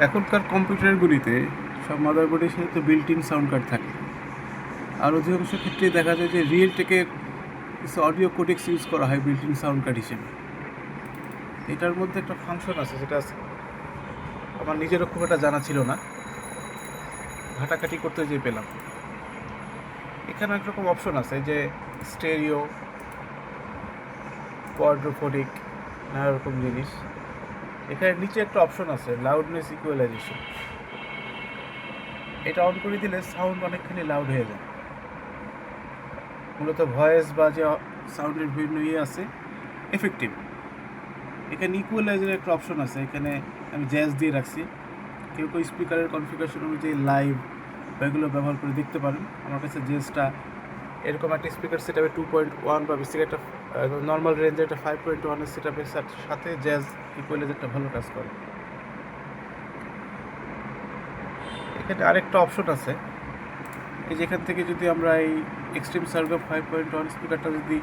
এখনকার কম্পিউটারগুলিতে সব মাদারবোর্ডের সাথে তো বিল্ট ইন সাউন্ড কার্ড থাকে। আর অধিকাংশ ক্ষেত্রে দেখা যায় যে রিয়েল টেকের কিছু অডিও কোডেক্স ইউজ করা হয় বিল্ট ইন সাউন্ড কার্ড হিসেবে। এটার মধ্যে একটা ফাংশন আছে যেটা আমার নিজেরও খুব একটা জানা ছিল না। ঘাটাঘাটি করতে যেয়ে পেলাম। এখানে একরকম অপশন আছে যে স্টেরিও কোয়াড্রোফোনিক নানা রকম জিনিস। এখানে নিচে একটা অপশন আছে লাউডনেস ইকুয়ালাইজেশন এটা অন করে দিলে সাউন্ড অনেকখানি লাউড হয়ে যায়। মূলত ভয়েস বা যে সাউন্ডের বিভিন্ন ইয়ে আছে এফেক্টিভ এখানে ইকুয়ালাইজারের একটা অপশন আছে, এখানে আমি জ্যাজ দিয়ে রাখছি। কেউ কেউ স্পিকারের কনফিগারেশন অনুযায়ী লাইভ বা এগুলো ব্যবহার করে দেখতে পারেন। আমার কাছে জেসটা এরকম একটা speaker set two point one বা বেসিক একটা নর্মাল রেঞ্জের একটা ফাইভ পয়েন্ট ওয়ানের সেট আপের সাথে জ্যাজ ইকুয়ালাইজারটা ভালো কাজ করে। এখানে আরেকটা অপশন আছে। এই যেখান থেকে যদি আমরা এই extreme survey five point one স্পিকারটা যদি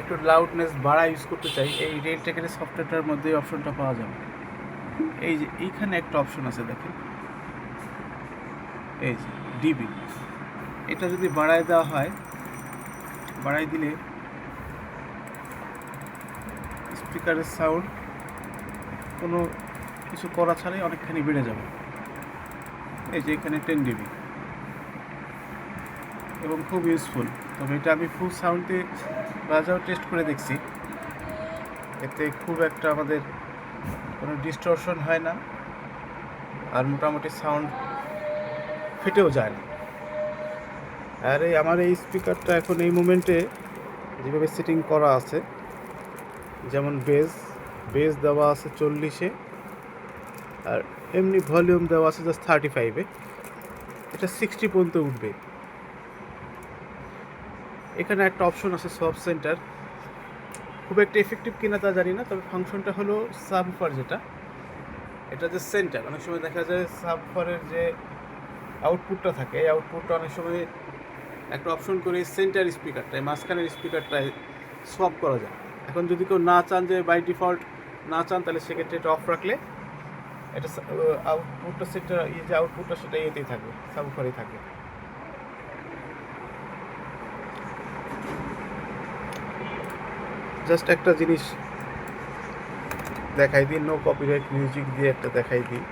একটু লাউডনেস বাড়া ইউজ করতে চাই, এই রেল টেকের সফটওয়্যারটার মধ্যে অপশনটা পাওয়া যাবে। এই যে এইখানে একটা অপশন আছে দেখেন। এই যে ডিবি এটা যদি বাড়ায় দেওয়া হয় বাড়াই দিলে স্পিকারের সাউন্ড, কোনো কিছু করা ছাড়াই অনেকখানি বেড়ে যাবে। এই যে এখানে টেন ডিবি এবং খুব ইউজফুল তবে এটা আমি ফুল সাউন্ডে বাজাও টেস্ট করে দেখছি। এতে খুব একটা আমাদের কোনো ডিস্টরশন হয় না, আর মোটামুটি সাউন্ড ফেটেও যায় না। আর এই, আমার এই স্পিকারটা এখন এই মোমেন্টে যেভাবে সেটিং করা আছে যেমন বেস বেস দেওয়া আছে চল্লিশে, আর এমনি ভলিউম দেওয়া আছে জাস্ট থার্টি ফাইভে এটা সিক্সটি পর্যন্ত উঠবে। এখানে একটা অপশন আছে সব সেন্টার খুব একটা এফেক্টিভ কিনা তা জানি না, তবে ফাংশনটা হলো সাবফার যেটা। এটা যে সেন্টার অনেক সময় দেখা যায় সাবফারের যে আউটপুটটা থাকে, এই আউটপুটটা অনেক সময় একটা অপশন করে সেন্টার স্পিকারটায় মাঝখানের স্পিকারটায় সোয়াপ করা যায়। এখন যদি কেউ না চান যে বাই ডিফল্ট না চান, তাহলে সেক্ষেত্রে এটা অফ রাখলে এটা আউটপুটটা সেটা ইয়ে যে আউটপুটটা সেটা ইয়েতেই থাকবে সাবফারেই থাকবে। জাস্ট একটা জিনিস দেখাই দিই নো কপিরাইট মিউজিক দিয়ে একটা দেখাই দিই।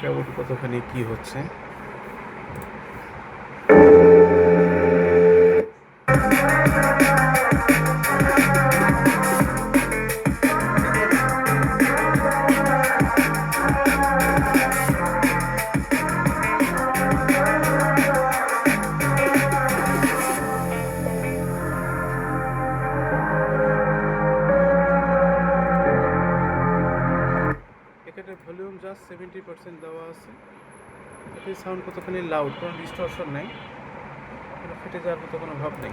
কেমন কতখানি কি হচ্ছে। এখানে ভলিউম জাস্ট সেভেন্টি পার্সেন্ট দেওয়া আছে। এতে সাউন্ড কতখানি লাউড কোনো ডিস্টরশন নেই। ফেটে যাওয়ার মতো কোনো ভাব নেই।